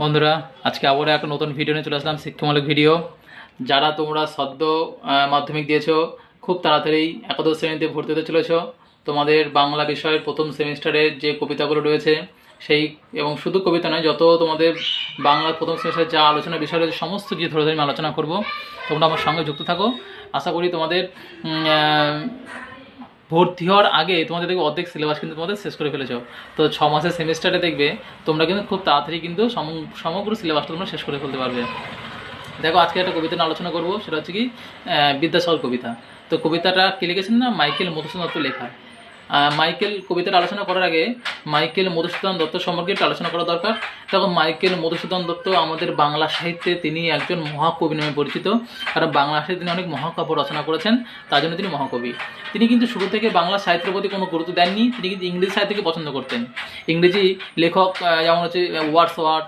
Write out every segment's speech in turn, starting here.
বন্ধুরা, আজকে আবার একটা নতুন ভিডিও নিয়ে চলে আসলাম শিক্ষামূলক ভিডিও যারা তোমরা সদ্য মাধ্যমিক দিয়েছ, খুব তাড়াতাড়ি একাদশ শ্রেণীতে ভর্তি হতে চলেছ, তোমাদের বাংলা বিষয়ের প্রথম সেমিস্টারের যে কবিতাগুলো রয়েছে, সেই এবং শুধু কবিতা নয়, যত তোমাদের বাংলার প্রথম সেমিস্টারে যা আলোচনা বিষয় রয়েছে, সমস্ত কিছু ধরে ধরে আমি আলোচনা করব। তোমরা আমার সঙ্গে যুক্ত থাকো। আশা করি তোমাদের ভর্তি হওয়ার আগে তোমাদের দেখবে অর্ধেক সিলেবাস কিন্তু তোমাদের শেষ করে ফেলেছ। তো ছ মাসের সেমিস্টারে দেখবে তোমরা কিন্তু খুব তাড়াতাড়ি কিন্তু সম- সমগ্র সিলেবাসটা তোমরা শেষ করে ফেলতে পারবে। দেখো, আজকে একটা কবিতা আলোচনা করব, সেটা হচ্ছে কি বিদ্যাসাগর কবিতা। তো কবিতাটা কে লিখেছেন না? মাইকেল মধুসূদন দত্ত লেখা। মাইকেল কবিতাটা আলোচনা করার আগে মাইকেল মধুসূদন দত্ত সম্পর্কে একটু আলোচনা করা দরকার। দেখো মাইকেল মধুসূদন দত্ত আমাদের বাংলা সাহিত্যে তিনি একজন মহাকবি নামে পরিচিত। কারণ বাংলা সাহিত্যে তিনি অনেক মহাকাব্য রচনা করেছেন তার জন্য তিনি মহাকবি। তিনি কিন্তু শুরু থেকে বাংলা সাহিত্যের প্রতি কোনো গুরুত্ব দেননি তিনি কিন্তু ইংরেজি সাহিত্যকে পছন্দ করতেন। ইংরেজি লেখক যেমন হচ্ছে Wordsworth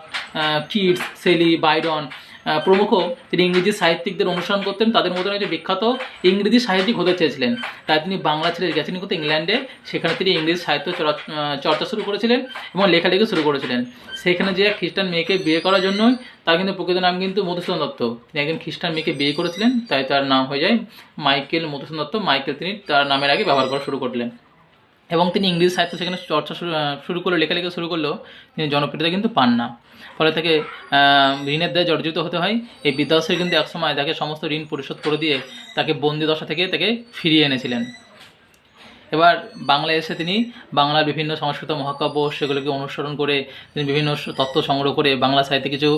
Keats Shelley Byron ah, প্রমুখ তিনি ইংরেজি সাহিত্যিকদের অনুসরণ করতেন। তাদের মধ্যে একজন বিখ্যাত ইংরেজি সাহিত্যিক হতে চেয়েছিলেন। তাই তিনি বাংলা ছেড়ে গেছেন কিন্তু ইংল্যান্ডে। সেখানে তিনি ইংরেজি সাহিত্য চরা- চর্চা শুরু করেছিলেন এবং লেখালেখি শুরু করেছিলেন। সেখানে যে খ্রিস্টান মেয়েকে বিয়ে করার জন্যই তার কিন্তু প্রকৃত নাম কিন্তু মধুসূদন দত্ত। তিনি একজন খ্রিস্টান মেয়েকে বিয়ে করেছিলেন, তাই তার নাম হয়ে যায় মাইকেল মধুসূদন দত্ত। মাইকেল তিনি তার নামের আগে ব্যবহার করা শুরু করলেন। এবং তিনি ইংরেজি সাহিত্য সেখানে চর্চা শুরু শুরু করল, লেখালেখি শুরু করলেও তিনি জনপ্রিয়তা কিন্তু পান না। ফলে তাকে ঋণের দায়ে জর্জরিত হতে হয়। এই বিদ্যাসাগর কিন্তু একসময় তাকে সমস্ত ঋণ পরিশোধ করে দিয়ে তাকে বন্দি দশা থেকে তাকে ফিরিয়ে এনেছিলেন। এবার বাংলায় এসে তিনি বাংলার বিভিন্ন সংস্কৃত মহাকাব্য, সেগুলোকে অনুসরণ করে তিনি বিভিন্ন তত্ত্ব সংগ্রহ করে বাংলা সাহিত্যে কিছু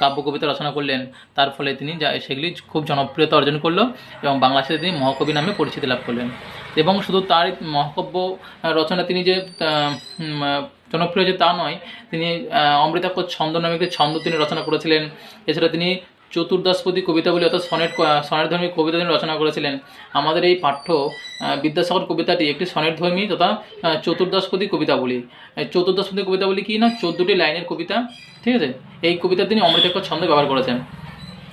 কাব্য, কবিতা রচনা করলেন। তার ফলে তিনি যা, সেগুলি খুব জনপ্রিয়তা অর্জন করল এবং বাংলা সাহিত্যে তিনি মহাকবি নামে পরিচিতি লাভ করলেন। এবং শুধু তার মহাকাব্য রচনা তিনি যে জনপ্রিয় যে তা নয়, তিনি অমৃতাক্ষর ছন্দ নামে একটি ছন্দ তিনি রচনা করেছিলেন। এছাড়া তিনি চতুর্দশপদী কবিতাগুলি অর্থাৎ সনেট সনেট ধর্মী কবিতা তিনি রচনা করেছিলেন। আমাদের এই পাঠ্য বিদ্যাসাগর কবিতাটি একটি সনেট ধর্মী তথা চতুর্দশপদী কবিতাবলী এই চতুর্দশপদী কবিতাবলী কি না? চোদ্দোটি লাইনের কবিতা, ঠিক আছে? এই কবিতা তিনি অমৃতাক্ষর ছন্দ ব্যবহার করেছেন।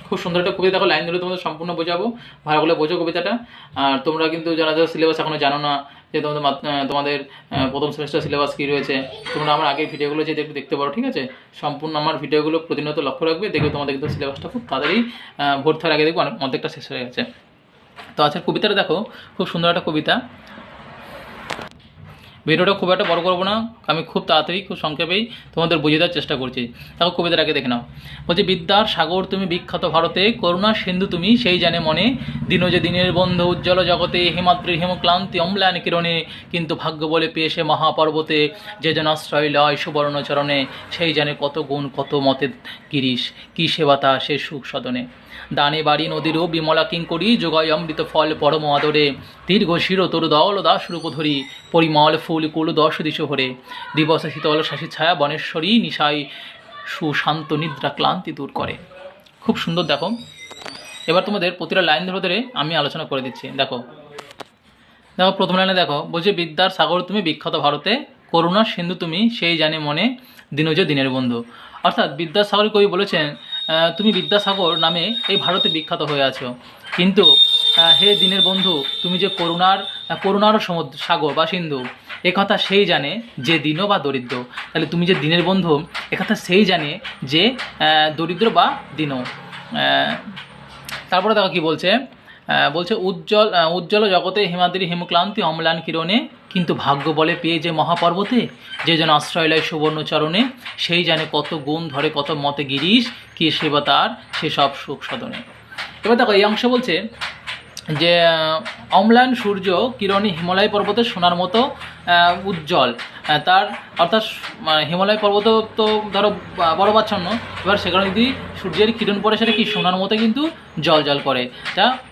খুব সুন্দর একটা কবিতা। দেখো, লাইন ধরে তোমাদের সম্পূর্ণ বোঝাবো। ভালো করে বোঝো কবিতাটা। আর তোমরা কিন্তু যারা যারা সিলেবাস এখনও জানো না যে তোমাদের তোমাদের প্রথম সেমিস্টার সিলেবাস কী রয়েছে, তোমরা আমার আগের ভিডিওগুলো যে একটু দেখতে পারো, ঠিক আছে? সম্পূর্ণ আমার ভিডিওগুলো প্রতিনিয়ত লক্ষ্য রাখবে, দেখবে তোমাদের কিন্তু সিলেবাসটা খুব তাড়াতাড়ি ভোর থাকার আগে দেখবে অনেক অর্ধেকটা শেষ হয়ে গেছে। তো আজকের কবিতাটা দেখো, খুব সুন্দর একটা কবিতা। ভিডিওটা খুব একটা বড় করব না। আমি খুব তাড়াতাড়ি, খুব সংক্ষেপেই তোমাদের বুঝিয়ে দেওয়ার চেষ্টা করছি। দেখো কবিতাটাকে দেখে নাও। বলছি, বিদ্যার সাগর তুমি বিখ্যাত ভারতে, করুণা সিন্ধু তুমি সেই জানে মনে। দিন যে দিনের বন্ধু উজ্জ্বল জগতে হিমাদ্রির হিমক্লান্তি অম্লান কিরণে। কিন্তু ভাগ্য বলে পেয়েছে মহাপর্বতে, যে যেন আশ্রয় লয় সুবর্ণ চরণে। সেই জানে কত গুণ, কত মতে গিরিশ। কী সেবা তা সে সুখ সদনে দানে বাড়ি নদীরও বিমলা কিঙ্করি যোগায় অমৃত ফল পরম আদরে। দীর্ঘ শির তরু দল দাস রূপ ধরি, পরিমল ফুল কুল দশ দিশ ভরে। দিবস শীতল শাসী ছায়া বনেশ্বরী নিশাই সুশান্ত নিদ্রা ক্লান্তি দূর করে। খুব সুন্দর দেখো। এবার তোমাদের প্রতিটা লাইন ধরে ধরে আমি আলোচনা করে দিচ্ছি। দেখো। দেখো, প্রথম লাইনে দেখো। বলছে বিদ্যার সাগর তুমি বিখ্যাত ভারতে করুণা সিন্ধু তুমি সেই জানে মনে, দিনজ দিনের বন্ধু। অর্থাৎ বিদ্যাসাগর কবি বলেছেন তুমি বিদ্যাসাগর নামে এই ভারতে বিখ্যাত হয়ে আছো। কিন্তু হে দিনের বন্ধু তুমি যে করুণার আহ, করুণার সমুদ্র সাগর বা সিন্ধু এ কথা সেই জানে যে দীন বা দরিদ্র। তাহলে তুমি যে দিনের বন্ধু এ কথা সেই জানে যে দরিদ্র বা দীন আহ, তারপরে দেখো কি বলছে? বলছে উজ্জ্বল উজ্জ্বল জগতে হিমাদ্রি হিমক্লান্তি অম্লান কিরণে কিন্তু ভাগ্য বলে পেয়ে যে মহাপর্বতে, যে যেন আশ্রয় লয় সুবর্ণচরণে, সেই জানে কত গুণ ধরে কত মতে গিরিশ, কি সেবা তার সেসব সুখ সদনে। এবার দেখো, এই অংশ বলছে যে অম্লান সূর্য কিরণী হিমালয় পর্বতের সোনার মতো উজ্জ্বল। তার, অর্থাৎ হিমালয় পর্বত তো ধরো বা- বরফাচ্ছন্ন এবার সেখানে যদি সূর্যের কিরণ পড়ে, সেটা কি সোনার মতো কিন্তু জল জল করে?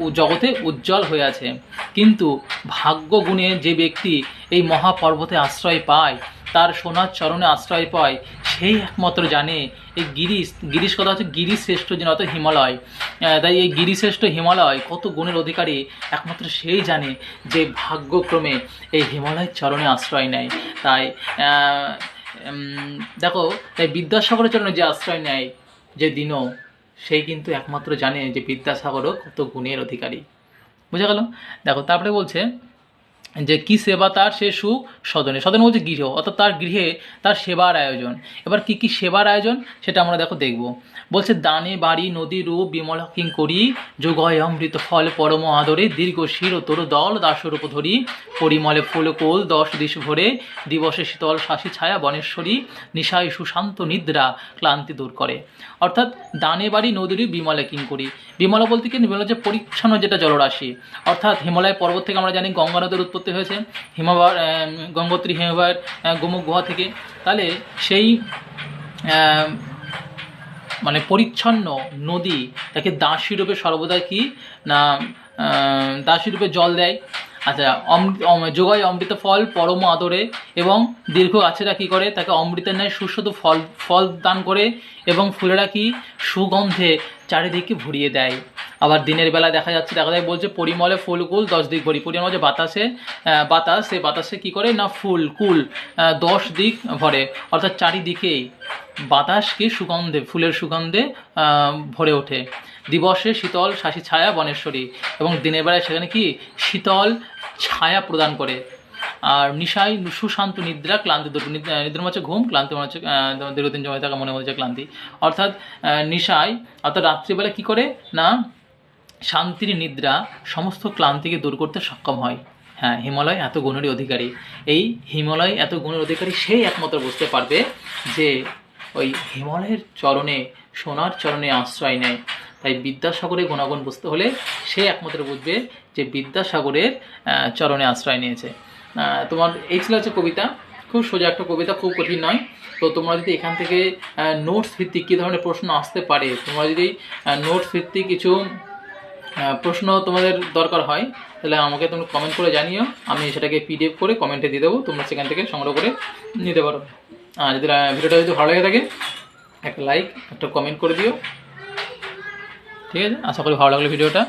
উ- জগতে উজ্জ্বল হয়ে আছে। কিন্তু ভাগ্য গুণে যে ব্যক্তি এই মহাপর্বতে আশ্রয় পায়, তার সোনার চরণে আশ্রয় পায়, সেই একমাত্র জানে এই গিরিশ গিরিশ কথা হচ্ছে গিরিশ শ্রেষ্ঠ যিনি অর্থাৎ হিমালয়। তাই এই গিরিশ্রেষ্ঠ হিমালয় কত গুণের অধিকারী, একমাত্র সেই জানে যে ভাগ্যক্রমে এই হিমালয়ের চরণে আশ্রয় নেয়। তাই দেখো, তাই বিদ্যাসাগরের চরণে যে আশ্রয় নেয় যে দিনও, সেই কিন্তু একমাত্র জানে যে বিদ্যাসাগরও কত গুণের অধিকারী। বুঝা গেল? দেখো তারপরে বলছে যে কি সেবা তার সে সুখ সদনে সদনে বলছে গৃহ, অর্থাৎ তার গৃহে তার সেবার আয়োজন। এবার কি কি সেবার আয়োজন সেটা আমরা দেখো দেখব। বলছে, দানে বাড়ি নদী রূপ বিমল কিং করি যোগয় অমৃত ফল পরম আদরে, দীর্ঘ শির তোর দল দাসরূপ ধরি, পরিমলে ফুল কোল দশ দিশ ভরে, দিবসে শীতল শাসী ছায়া বনেশ্বরী, নিশায় সুশান্ত নিদ্রা ক্লান্তি দূর করে। অর্থাৎ দানে বাড়ি নদীরই বিমলে কিং করি। বিমলা বলতে কি? বিমলা হচ্ছে পরিচ্ছন্ন যেটা জলরাশি। অর্থাৎ হিমালয় পর্বত থেকে আমরা জানি গঙ্গা নদীর উৎপত্তি হয়েছে হিমাবার গঙ্গোত্রী আহ, গোমুখ গুহা থেকে। তাহলে সেই মানে পরিচ্ছন্ন নদী তাকে দাসী রূপে সর্বদা কি? না দাসী রূপে জল দেয়। আচ্ছা যোগায় অমৃত ফল পরম আদরে এবং দীর্ঘ গাছেরা কি করে? তাকে অমৃতের ন্যায় সুস্বাদু ফল ফল দান করে এবং ফুলেরা কি? সুগন্ধে চারিদিকে ভরিয়ে দেয়। আবার দিনের বেলা দেখা যাচ্ছে, দেখা যায় বলছে পরিমলে ফুল কুল, দশ দিক ভরি। পরিমল যে বাতাসে বাতাস সে বাতাসে কি করে? না, ফুল, কুল দশ দিক ভরে। অর্থাৎ চারিদিকেই বাতাসকে সুগন্ধে, ফুলের সুগন্ধে ভরে ওঠে। দিবসে শীতল শাসী ছায়া বনেশ্বরী। এবং দিনের বেলায় সেখানে কি? শীতল ছায়া প্রদান করে। আর নিশায় সুশান্ত নিদ্রা, ক্লান্তি দূর নিদ্রা হচ্ছে ঘুম, ক্লান্তি মনে হচ্ছে দীর্ঘদিন জমে থাকা মনে হচ্ছে ক্লান্তি। অর্থাৎ নিশায়, অর্থাৎ রাত্রিবেলা কি করে? না শান্তির নিদ্রা সমস্ত ক্লান্তিকে দূর করতে সক্ষম হয়। হ্যাঁ হিমালয় এত গুণেরই অধিকারী। এই হিমালয় এত গুণের অধিকারী সেই একমাত্র বুঝতে পারবে যে ওই হিমালয়ের চরণে, সোনার চরণে আশ্রয় নেয়। তাই বিদ্যাসাগরের গুণাগুণ বুঝতে হলে সে একমাত্র বুঝবে যে বিদ্যাসাগরের চরণে আশ্রয় নিয়েছে। তোমার এই ছিল হচ্ছে কবিতা। খুব সোজা একটা কবিতা, খুব কঠিন নয়। তো তোমরা যদি এখান থেকে নোটস ভিত্তিক কী ধরনের প্রশ্ন আসতে পারে, তোমরা যদি নোটস ভিত্তিক কিছু প্রশ্ন তোমাদের দরকার হয়, তাহলে আমাকে তুমি কমেন্ট করে জানিও। আমি সেটাকে পিডিএফ করে কমেন্টে দিয়ে দেবো, তোমরা সেখান থেকে সংগ্রহ করে নিতে পারো। আর যদি ভিডিওটা যদি ভালো লেগে থাকে, একটা লাইক একটা কমেন্ট করে দিও। ঠিক আছে? আশা করি ভালো লাগল ভিডিওটা।